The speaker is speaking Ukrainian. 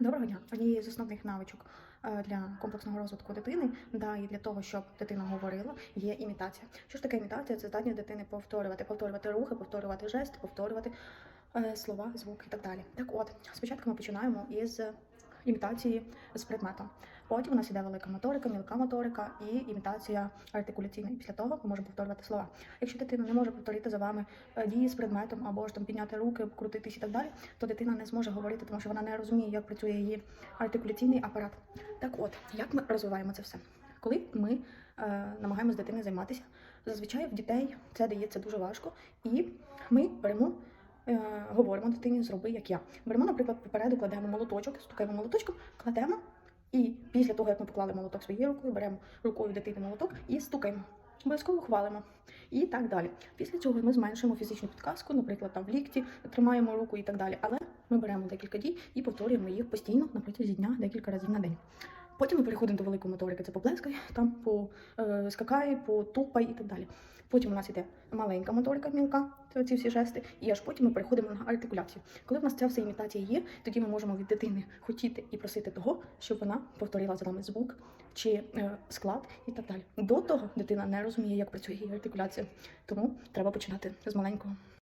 Доброго дня. Однією з основних навичок е, для комплексного розвитку дитини, да, і для того, щоб дитина говорила, є імітація. Що ж таке імітація? Це здатність дитини повторювати, повторювати рухи, повторювати жести, повторювати е, слова, звуки і так далі. Так от, спочатку ми починаємо із імітації з предметом. Потім у нас іде велика моторика, мілка моторика і імітація артикуляційна. І після того ми можемо повторювати слова. Якщо дитина не може повторити за вами е, дії з предметом або ж там підняти руки, крутитись і так далі, то дитина не зможе говорити, тому що вона не розуміє, як працює її артикуляційний апарат. Так от, як ми розвиваємо це все? Коли ми е, намагаємося з дитиною займатися, зазвичай в дітей це дається дуже важко, і ми беремо. е, Говоримо дитині, зроби як я. Беремо, наприклад, попереду кладемо молоточок, стукаємо молоточком, кладемо, і після того, як ми поклали молоток своєю рукою, беремо рукою дитини молоток і стукаємо. Обов'язково хвалимо. І так далі. Після цього ми зменшуємо фізичну підказку, наприклад, там в лікті, тримаємо руку і так далі. Але ми беремо декілька дій і повторюємо їх постійно на протязі дня декілька разів на день. Потім ми переходимо до великої моторики, це поплескай, там по е, скакай, по тупай і так далі. Потім у нас іде маленька моторика, мілка, це ці всі жести, і аж потім ми переходимо на артикуляцію. Коли в нас ця вся імітація є, тоді ми можемо від дитини хотіти і просити того, щоб вона повторила за нами звук чи е, склад і так далі. До того дитина не розуміє, як працює її артикуляція, тому треба починати з маленького.